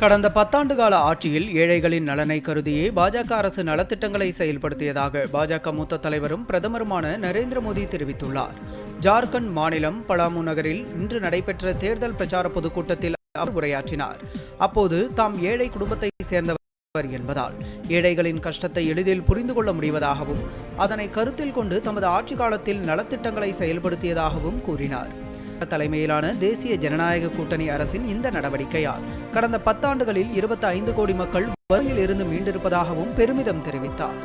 கடந்த பத்தாண்டு கால ஆட்சியில் ஏழைகளின் நலனை கருதியே பாஜக அரசு நலத்திட்டங்களை செயல்படுத்தியதாக பாஜக மூத்த தலைவரும் பிரதமருமான நரேந்திர மோடி தெரிவித்துள்ளார். ஜார்க்கண்ட் மாநிலம் பலாமு நகரில் இன்று நடைபெற்ற தேர்தல் பிரச்சார பொதுக்கூட்டத்தில் அவர் உரையாற்றினார். அப்போது தாம் ஏழை குடும்பத்தை சேர்ந்தவர் என்பதால் ஏழைகளின் கஷ்டத்தை எளிதில் புரிந்து கொள்ள முடிவதாகவும் அதனை கருத்தில் கொண்டு தமது ஆட்சி காலத்தில் நலத்திட்டங்களை செயல்படுத்தியதாகவும் கூறினார். தலைமையிலான தேசிய ஜனநாயக கூட்டணி அரசின் இந்த நடவடிக்கையால் கடந்த பத்தாண்டுகளில் இருபத்தி ஐந்து கோடி மக்கள் வறுமையில் இருந்து மீண்டிருப்பதாகவும் பெருமிதம் தெரிவித்தார்.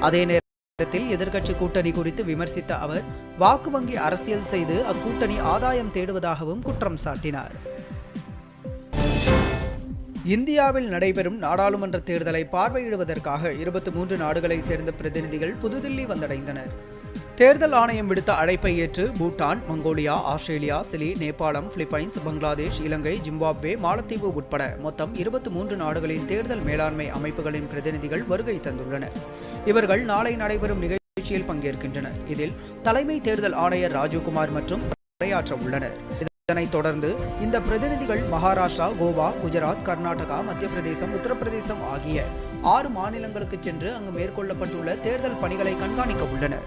அதே நேரத்தில் எதிர்க்கட்சி கூட்டணி குறித்து விமர்சித்த அவர் வாக்கு வங்கி அரசியல் செய்து அக்கூட்டணி ஆதாயம் தேடுவதாகவும் குற்றம் சாட்டினார். இந்தியாவில் நடைபெறும் நாடாளுமன்ற தேர்தலை பார்வையிடுவதற்காக இருபத்தி மூன்று நாடுகளை சேர்ந்த பிரதிநிதிகள் புதுதில்லி வந்தடைந்தனர். தேர்தல் ஆணையம் விடுத்த அழைப்பை ஏற்று பூட்டான் மங்கோலியா ஆஸ்திரேலியா சிலி நேபாளம் பிலிப்பைன்ஸ் பங்களாதேஷ் இலங்கை ஜிம்பாப்வே மாலத்தீவு உட்பட மொத்தம் இருபத்தி மூன்று நாடுகளின் தேர்தல் மேலாண்மை அமைப்புகளின் பிரதிநிதிகள் வருகை தந்துள்ளனர். இவர்கள் நாளை நடைபெறும் நிகழ்ச்சியில் பங்கேற்கின்றனர். இதில் தலைமை தேர்தல் ஆணையர் ராஜீவ்குமார் மற்றும் உரையாற்ற உள்ளனர். இதனைத் தொடர்ந்து இந்த பிரதிநிதிகள் மகாராஷ்டிரா கோவா குஜராத் கர்நாடகா மத்திய பிரதேசம் உத்தரப்பிரதேசம் ஆகிய ஆறு மாநிலங்களுக்கு சென்று அங்கு மேற்கொள்ளப்பட்டுள்ள தேர்தல் பணிகளை கண்காணிக்க உள்ளனர்.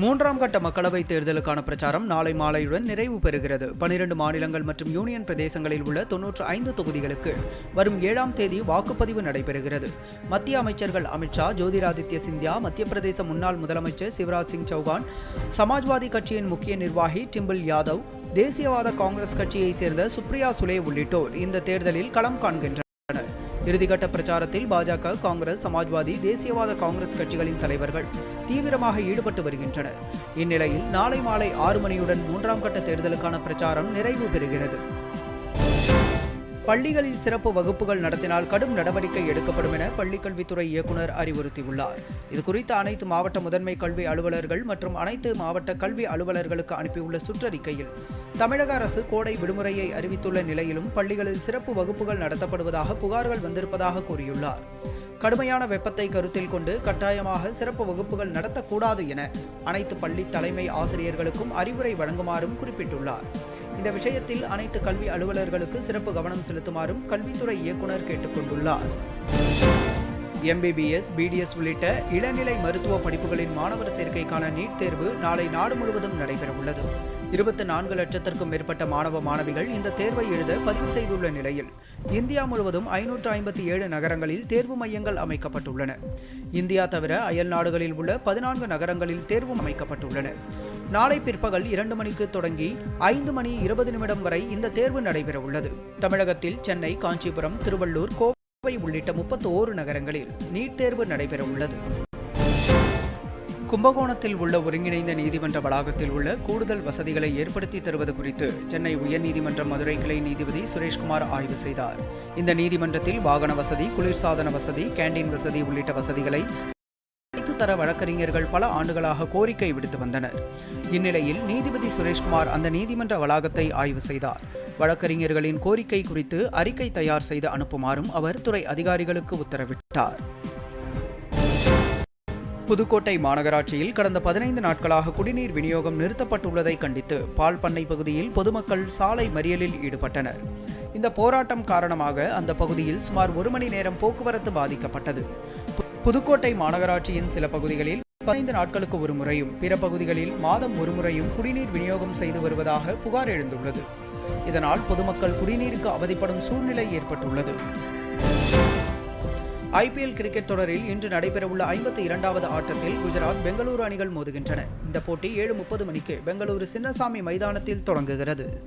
மூன்றாம் கட்ட மக்களவைத் தேர்தலுக்கான பிரச்சாரம் நாளை மாலையுடன் நிறைவு பெறுகிறது. பனிரெண்டு மாநிலங்கள் மற்றும் யூனியன் பிரதேசங்களில் உள்ள தொன்னூற்று ஐந்து தொகுதிகளுக்கு வரும் ஏழாம் தேதி வாக்குப்பதிவு நடைபெறுகிறது. மத்திய அமைச்சர்கள் அமித்ஷா ஜோதிராதித்ய சிந்தியா மத்திய பிரதேச முன்னாள் முதலமைச்சர் சிவராஜ் சிங் சௌகான் சமாஜ்வாதி கட்சியின் முக்கிய நிர்வாகி டிம்பிள் யாதவ் தேசியவாத காங்கிரஸ் கட்சியைச் சேர்ந்த சுப்ரியா சுலே உள்ளிட்டோர் இந்த தேர்தலில் களம் காண்கின்றனர். இறுதிக்கட்ட பிரச்சாரத்தில் பாஜக காங்கிரஸ் சமாஜ்வாதி தேசியவாத காங்கிரஸ் கட்சிகளின் தலைவர்கள் தீவிரமாக ஈடுபட்டு வருகின்றனர். இந்நிலையில் நாளை மாலை ஆறு மணியுடன் மூன்றாம் கட்ட தேர்தலுக்கான பிரச்சாரம் நிறைவு பெறுகிறது. பள்ளிகளில் சிறப்பு வகுப்புகள் நடத்தினால் கடும் நடவடிக்கை எடுக்கப்படும் என பள்ளிக்கல்வித்துறை இயக்குநர் அறிவுறுத்தியுள்ளார். இதுகுறித்து அனைத்து மாவட்ட முதன்மை கல்வி அலுவலர்கள் மற்றும் அனைத்து மாவட்ட கல்வி அலுவலர்களுக்கு அனுப்பியுள்ள சுற்றறிக்கையில் தமிழக அரசு கோடை விடுமுறையை அறிவித்துள்ள நிலையிலும் பள்ளிகளில் சிறப்பு வகுப்புகள் நடத்தப்படுவதாக புகார்கள் வந்திருப்பதாக கூறியுள்ளார். கடுமையான வெப்பத்தை கருத்தில் கொண்டு கட்டாயமாக சிறப்பு வகுப்புகள் நடத்தக்கூடாது என அனைத்து பள்ளி தலைமை ஆசிரியர்களுக்கும் அறிவுரை வழங்குமாறும் குறிப்பிட்டுள்ளார். இந்த விஷயத்தில் அனைத்து கல்வி அலுவலர்களுக்கு சிறப்பு கவனம் செலுத்துமாறும் கல்வித்துறை இயக்குனர் கேட்டுக்கொண்டுள்ளார். எம்பிபிஎஸ் பிடிஎஸ் உள்ளிட்ட இளநிலை மருத்துவ படிப்புகளின் மாணவர் சேர்க்கைக்கான நீட் தேர்வு நாளை நாடு முழுவதும் நடைபெறவுள்ளது. இருபத்தி நான்கு லட்சத்திற்கும் மேற்பட்ட மாணவ மாணவிகள் இந்த தேர்வை எழுத பதிவு செய்துள்ள நிலையில் இந்தியா முழுவதும் ஐநூற்று ஐம்பத்தி ஏழு நகரங்களில் தேர்வு மையங்கள் அமைக்கப்பட்டுள்ளன. இந்தியா தவிர அயல் நாடுகளில் உள்ள பதினான்கு நகரங்களில் தேர்வு அமைக்கப்பட்டுள்ளன. நாளை பிற்பகல் இரண்டு மணிக்கு தொடங்கி ஐந்து மணி இருபது நிமிடம் வரை இந்த தேர்வு நடைபெறவுள்ளது. தமிழகத்தில் சென்னை காஞ்சிபுரம் திருவள்ளூர் கோவை உள்ளிட்ட முப்பத்தி ஓரு நகரங்களில் நீட் தேர்வு நடைபெற உள்ளது கும்பகோணத்தில் உள்ள ஒருங்கிணைந்த நீதிமன்ற வளாகத்தில் உள்ள கூடுதல் வசதிகளை ஏற்படுத்தி தருவது குறித்து சென்னை உயர்நீதிமன்ற மதுரை கிளை நீதிபதி சுரேஷ்குமார் ஆய்வு செய்தார். இந்த நீதிமன்றத்தில் வாகன வசதி குளிர்சாதன வசதி கேண்டீன் வசதி உள்ளிட்ட வசதிகளை அனைத்து தர வழக்கறிஞர்கள் பல ஆண்டுகளாக கோரிக்கை விடுத்து வந்தனர். இந்நிலையில் நீதிபதி சுரேஷ்குமார் அந்த நீதிமன்ற வளாகத்தை ஆய்வு செய்தார். வழக்கறிஞர்களின் கோரிக்கை குறித்து அறிக்கை தயார் செய்து அனுப்புமாறும் அவர் துறை அதிகாரிகளுக்கு உத்தரவிட்டார். புதுக்கோட்டை மாநகராட்சியில் கடந்த பதினைந்து நாட்களாக குடிநீர் விநியோகம் நிறுத்தப்பட்டுள்ளதை கண்டித்து பால் பண்ணை பகுதியில் பொதுமக்கள் சாலை மறியலில் ஈடுபட்டனர். இந்த போராட்டம் காரணமாக அந்த பகுதியில் சுமார் ஒரு மணி நேரம் போக்குவரத்து பாதிக்கப்பட்டது. புதுக்கோட்டை மாநகராட்சியின் சில பகுதிகளில் பதினைந்து நாட்களுக்கு ஒரு முறையும் பிற பகுதிகளில் மாதம் ஒரு முறையும் குடிநீர் விநியோகம் செய்து வருவதாக புகார் எழுந்துள்ளது. இதனால் பொதுமக்கள் குடிநீருக்கு அவதிப்படும் சூழ்நிலை ஏற்பட்டுள்ளது. ஐபிஎல் கிரிக்கெட் தொடரில் இன்று நடைபெறவுள்ள ஐம்பத்தி இரண்டாவது ஆட்டத்தில் குஜராத் பெங்களூரு அணிகள் மோதுகின்றன. இந்த போட்டி ஏழு முப்பது மணிக்கு பெங்களூரு சின்னசாமி மைதானத்தில் தொடங்குகிறது.